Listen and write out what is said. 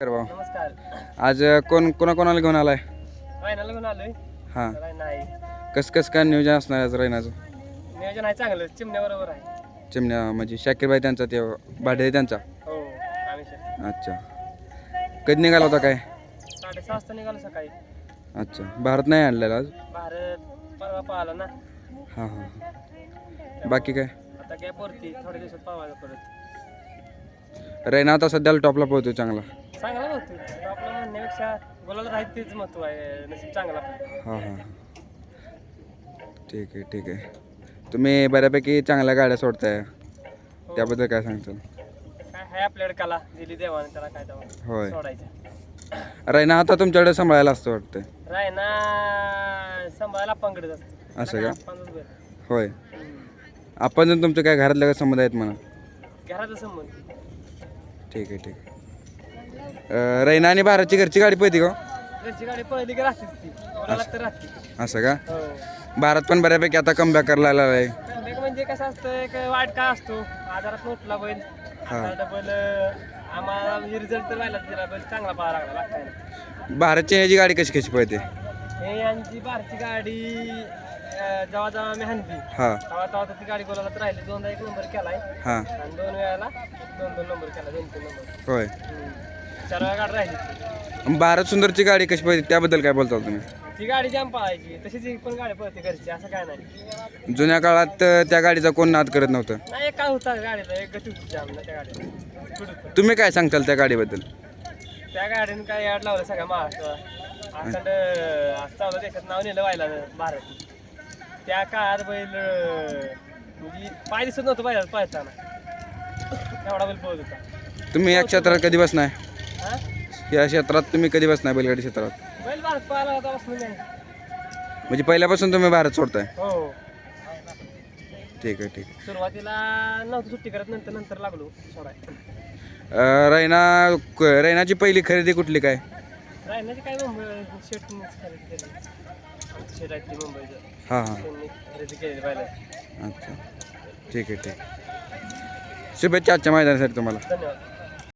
भाऊ. नमस्कार. आज कोण कोणा कोणाला घेऊन आलाय? रायनाला घेऊन आलोय. हां. रायना आहे. कसं कसं काय नियोजन असणार आज रायनाचं नियोजन आहे चांगलं. चिमण्या बरोबर आहे. चिमण्या म्हणजे शाकीरबाई त्यांचा ते भाडे त्यांचा? हो आम्ही शे- अच्छा. कधी निघाला होता काय? साडेसहा वाजता निघालो सकाळी. अच्छा. भारत नाही आणलेला आज? भारत परवा पाहिला ना. हां हां हां. बाकी काय? आता गॅप वरती थोड्या दिवसात परत. रैना आता सध्याला टॉपला पोहतो चांगला. चांगला होतो. आपलं म्हणण्यापेक्षा बोलायला राहत तेच महत्त्व आहे नशीब चांगला. हां हां. ठीक आहे ठीक आहे. तुम्ही बऱ्यापैकी चांगल्या गाड्या सोडताय. हो. त्याबद्दल काय सांगताल? काय आहे आपल्याकडे कला दिली देवाने त्याला काय तेव्हा होय. सोडायचं. रैना आता तुमच्याकडे सांभाळायला असतं वाटतं रायना सांभाळायला असतं असं का? आपणच बरं. होय. आपण आणि तुमचं काय घरातलं काय संबंध आहेत म्हणा? घराचा संबंध. ठीक आहे ठीक आहे. अं, रैना आणि भारतची घरची गाडी पळती का? घरची गाडी पळली की राहतेच ती. बोलायला तर राहते असं का? हो. भारत पण बऱ्यापैकी आता कमबॅक करायला आलेला आहे म्हणजे कसं असतं एक वाईट काय असतो. आजारात उठला बैल. आता डबल आम्हाला म्हणजे रिझल्ट तर व्हायला दिला बैल चांगला पाहा लागला लागताय. भारतची ह्याची गाडी कशी कशी पळते? हे यांची बारची गाडी अं, जेव्हा जेव्हा मी हाणली हां. तेव्हा तेव्हा तर ती गाडी गोलाला राहिली. दोनदा एक नंबर केलाय. हां. आणि दोन वेळाला दोन दोन नंबर केला दोन तीन नंबर होय. हम्म. चार वेळा गाडी राहिली. भारत सुंदरची गाडी कशी पळते त्याबद्दल काय बोलताल तुम्ही? ती गाडी जाम पाहायची तशीच ही पण गाडी पळते घरची असं काय नाही. जुन्या काळात अं, त्या गाडीचा कोण नाद करत नव्हतं? नाही एक काय होता गाडीला एक गती होती जाम ना त्या गाडीला तुम्ही काय सांगताल त्या गाडीबद्दल? त्या गाडीने काय याड लावलं सगळ्या महाराष्ट्राला. अखंड आज चौदा देशात नाव नेलं व्हायला भारत. त्या काळात बैल अं, म्हणजे पाय दिसत नव्हतं पाहिजे पळताना. एवढा बैल पळत होता. तुम्ही या क्षेत्रात कधी हा या क्षेत्रात तुम्ही कधी बसनाय बैलगाडी क्षेत्रात? बैल भारत नाही म्हणजे पहिल्यापासून तुम्ही भारत सोडताय? हो. ठीक आहे ठीक आहे. सुरुवातीला नव्हतं सुट्टी करत नंतर नंतर लागलो सोडाय अं, रैना क- रैनाची पहिली खरेदी कुठली काय? राहण्याची काय मुंबई शेट खरेदी केली. आमची शेट आहे ती मुंबईचं. हां हां. त्यांनी खरेदी केलेली पाहिलं अच्छा. ठीक आहे ठीक शुभेच्छा आजच्या मैदानासाठी तुम्हाला. धन्यवाद.